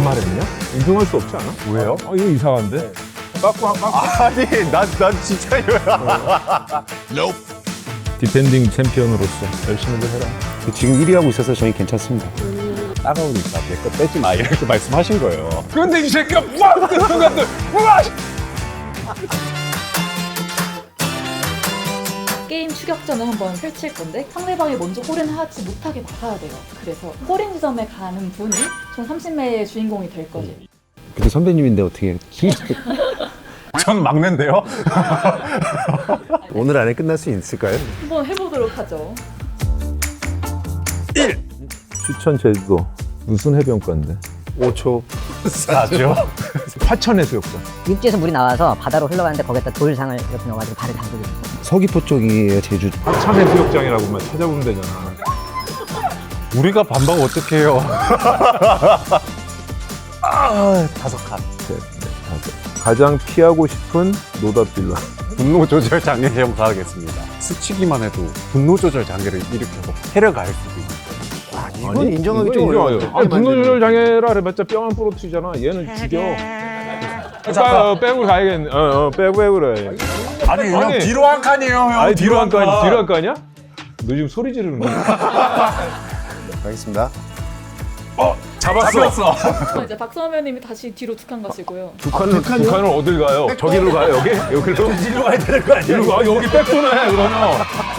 반말했냐? 인정할 수 없지 않아? 왜요? 아, 이거 이상한데? 깎고, 깎고. 아니, 난, 난 진짜 이거야. 디펜딩 챔피언으로서 열심히들 해라. 지금 1위 하고 있어서 저희 괜찮습니다. 따가우니까 내 거 빼지 마. 이렇게 말씀하신 거예요. 근데 이 새끼가 우와! 우와! 게임 추격전을 한번 펼칠 건데 상대방이 먼저 골인을 하지 못하게 막아야 돼요. 그래서 골인 지점에 가는 분이 총 30매의 주인공이 될 거죠. 근데 선배님인데 어떻게 전 막는데요? 오늘 안에 끝날 수 있을까요? 한번 해보도록 하죠. 추천 제주도 무슨 해변가인데? 5초 싸죠. 화천 해수욕장. 육지에서 물이 나와서 바다로 흘러가는데 거기다 돌상을 이렇게 넣어가지고 발을 담그고 있어요. 서귀포 쪽이에요, 제주. 화천 해수욕장이라고만 찾아보면 되잖아. 우리가 반박 어떻게 해요? 아, 다섯 칸. 셋, 넷, 다섯. 가장 피하고 싶은 노답 빌라. 분노 조절 장애 형사하겠습니다. 스치기만 해도 분노 조절 장애를 일으켜서 해를 가할 수도 있는. 이건 인정하기 좀 인정해요. 어려워요. 아니, 분노 조절 장애라 그래봤자 뼈만 부러뜨리잖아. 얘는 죽여. 그러니까 어, 빼고 가야겠네. 어, 어, 빼고 빼고 그래. 아니, 형 아니. 뒤로 한 칸이에요, 형. 아니 뒤로 한 거, 뒤로 한거 아니야? 너 지금 소리 지르는 거야? 알겠습니다. 잡았어. 그럼 이제 박선배님이 다시 뒤로 두 칸 가시고요. 두 칸을 두 칸을 어딜 가요? 저기로 가요 여기? 여기로? 이리로 가야 되는 거 아니야? 이리로 가 여기 백도네 그러면.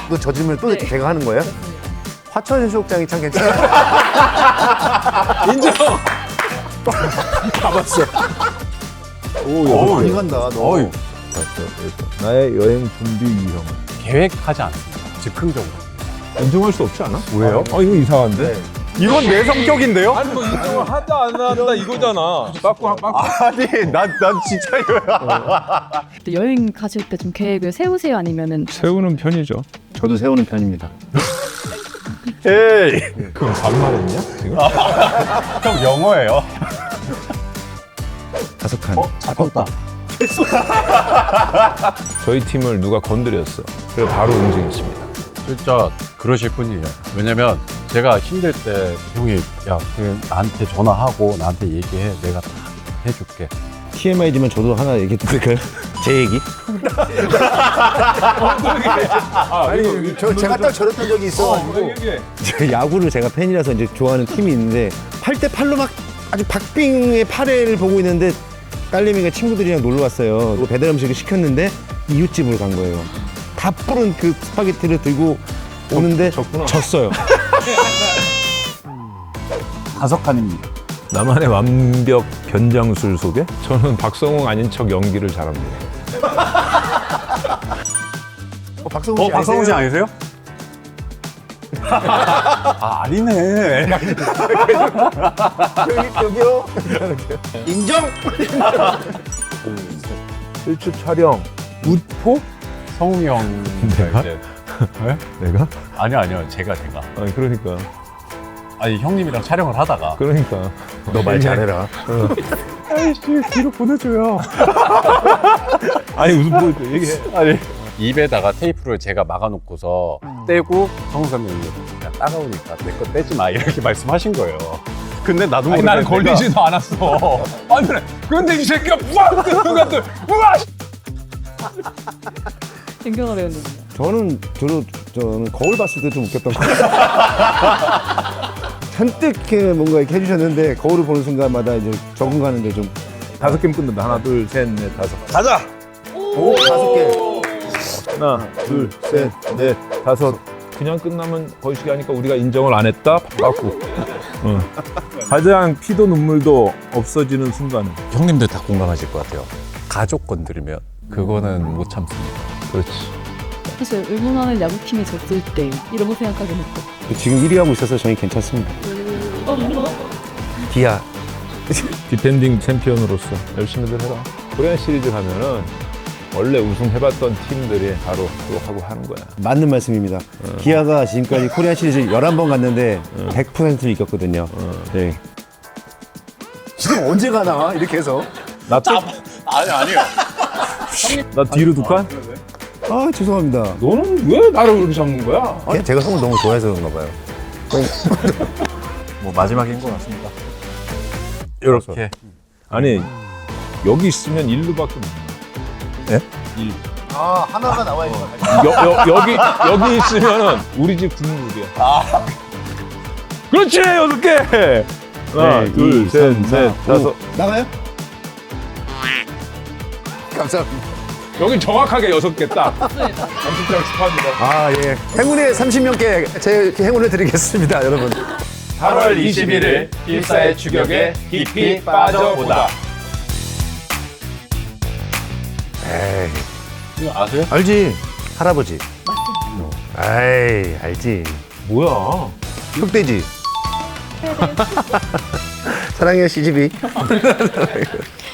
또저 질문을 또 네. 제가 하는 거예요? 화천 해수욕장이 참 괜찮아요. 인정. 잡았어. 오 많이 간다, 너. 어이, 나의 여행 준비 유형. 계획하지 않습니다. 즉흥적으로. 인정할 수 없지 않아? 왜요? 아 이거 이상한데? 이건 내 성격인데요? 아니 뭐 인정을 하다 안 한다 이거잖아. 빠꾸 빠꾸. 아니, 난, 난 진짜 이거야. 또 여행 가실 때 좀 계획을 세우세요? 아니면은 세우는 편이죠. 저도 세우는 편입니다. 에이. 그럼 반말했냐? 지금? 형 영어예요. 다섯 칸. 잡혔다. 저희 팀을 누가 건드렸어. 그래 바로 움직였습니다. 진짜 그러실 분이에요. 왜냐면 제가 힘들 때 형이 야, 그냥 나한테 전화하고 나한테 얘기해. 내가 다 해줄게. TMI지만 저도 하나 얘기해도 될까요? 제 얘기? 아 이거 저, 제가 딱 저랬던 적이 있어가지고 이게 제가 야구를 제가 팬이라서 이제 좋아하는 팀이 있는데 8대 8로 막 아주 박빙의 8회를 보고 있는데 딸내미가 친구들이랑 놀러 왔어요. 그리고 배달 음식을 시켰는데 이웃집으로 간 거예요. 다 뿌른 그 스파게티를 들고 오는데 졌구나. 졌어요. 다섯 칸입니다. 나만의 완벽 변장술 속에 저는 박성웅 아닌 척 연기를 잘합니다. 어, 박성훈 씨 어, 박성훈 씨 아니세요? 아, 아니네. 여기 요? 인정? 1주 촬영 우포? 성웅이 형. 내가? 이제. 내가? 아니요, 아니요. 제가, 제가. 아니 그러니까 아니, 형님이랑 촬영을 하다가. 그러니까 너 말 잘해라. 아이씨, 뒤로 보내줘요. 아니 무슨 뭐 얘기해 아니. 입에다가 테이프를 제가 막아놓고서 떼고 성우 선배님이 야, 따가우니까 내 거 떼지 마. 이렇게 말씀하신 거예요. 근데 나도 아니 모르게 나는 내가- 걸리지도 않았어 아니 그래 근데 이 새끼가 우와 뜨는 것들 우와 진경아 배우님. 저는 주로 저는 거울 봤을 때 좀 웃겼던 것 같아요. 잔뜩 이렇게 뭔가 이렇게 해주셨는데 거울을 보는 순간마다 이제 적응하는데 좀 다섯 개면 끝난다 하나 둘 셋 넷 다섯 가자. 오, 다섯 개. 하나 둘 셋 넷 다섯 그냥 끝나면 거시기 하니까 우리가 인정을 안 했다 빠꾸 어. 가장 피도 눈물도 없어지는 순간은 형님들 다 공감하실 것 같아요. 가족 건드리면 그거는 못 참습니다. 그렇지 사실 응원하는 야구팀이 졌을 때 이런 거 생각하게 됐고 지금 1위 하고 있어서 저희 괜찮습니다. 디아. 디펜딩 챔피언으로서 열심히들 해라 코리안 시리즈 가면은 원래 우승해봤던 팀들이 바로 그거 하고 하는 거야 맞는 말씀입니다. 기아가 지금까지 코리안 시리즈 11번 갔는데 100%를 이겼거든요. 네. 지금 언제 가나? 이렇게 해서. 나, 또, 아니, 아니요. 나 뒤로 두 칸? 아, 죄송합니다. 너는 왜 나를 그렇게 잡는 거야? 아, 제가 성을 너무 좋아해서 그런가 봐요. 뭐 마지막인 것 같습니다. 이렇게. 아니 여기 있으면 일루밖에 못. 예? 일. 아 하나가 나와 있는 거 여, 여, 여기 여기 있으면은 우리 집 국물이야. 아. 그렇지 여섯 개. 하나, 네, 둘, 이, 셋, 삼, 넷, 사, 다섯. 나가요? 감사합니다. 여기 정확하게 여섯 개 딱. 감실장 축하합니다. 아 예. 행운의 30명께 제 행운을 드리겠습니다, 여러분. 8월 21일 필사의 추격에 깊이 빠져보다. 에이, 이거 아세요? 알지? 할아버지. 맞습니다. 에이, 알지. 뭐야? 흑돼지. 사랑해요, CGV.